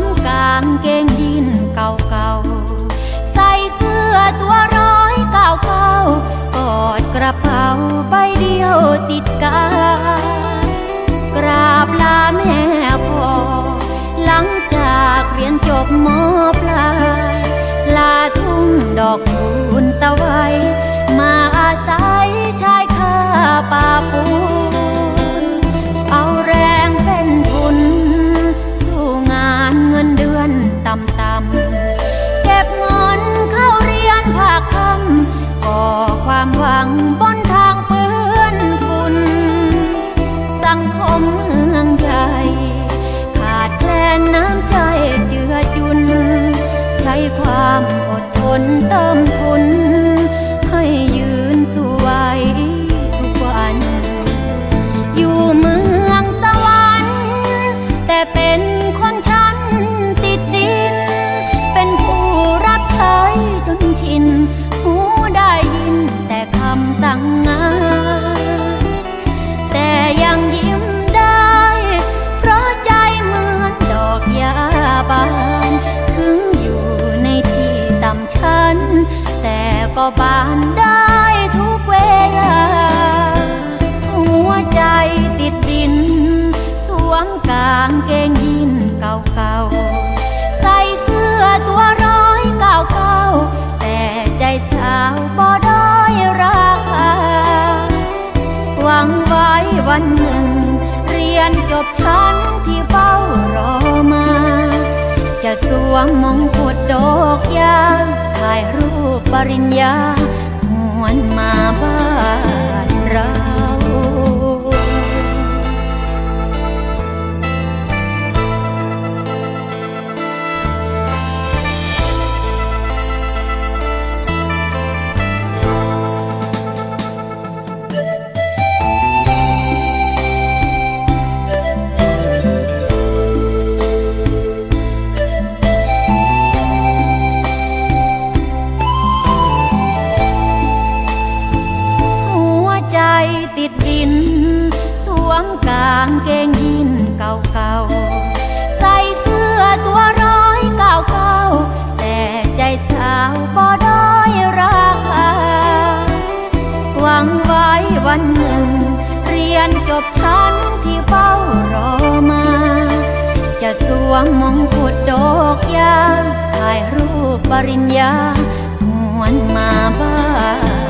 มกางเกงยีนเก่าๆ ใส่เสื้อตัวร้อยเก้าเก้ากอดกระเป๋าใบเดียวติดกากราบลาแม่พ่อ หลังจากเรียนจบมอปลายลาทุ่งดอกคูณสวัยมาอาศัย องใหญ่ ขาดแคลนน้ำใจเจือจุน ใช้ความอดทนเติมทุน บาน ถึงอยู่ในที่ต่ำชั้นแต่ก็บานได้ทุกเวลา หัวใจติดดิน สวมกางเกงยีนเก่าๆ ใส่เสื้อตัวร้อยเก้าเก้าแต่ใจสาวบ่ด้อยราคา หวังไว้วันหนึ่ง เรียนจบชั้นที่เฝ้ารอมา จะสวมมงกุฎดอกยาถ่ายรูปปริญญาหวนมาบ้าน วันหนึ่ง เรียนจบชั้นที่เฝ้ารอมา จะสวมมงกุฎดอกยาถ่ายรูปปริญญาหวนมาบ้าน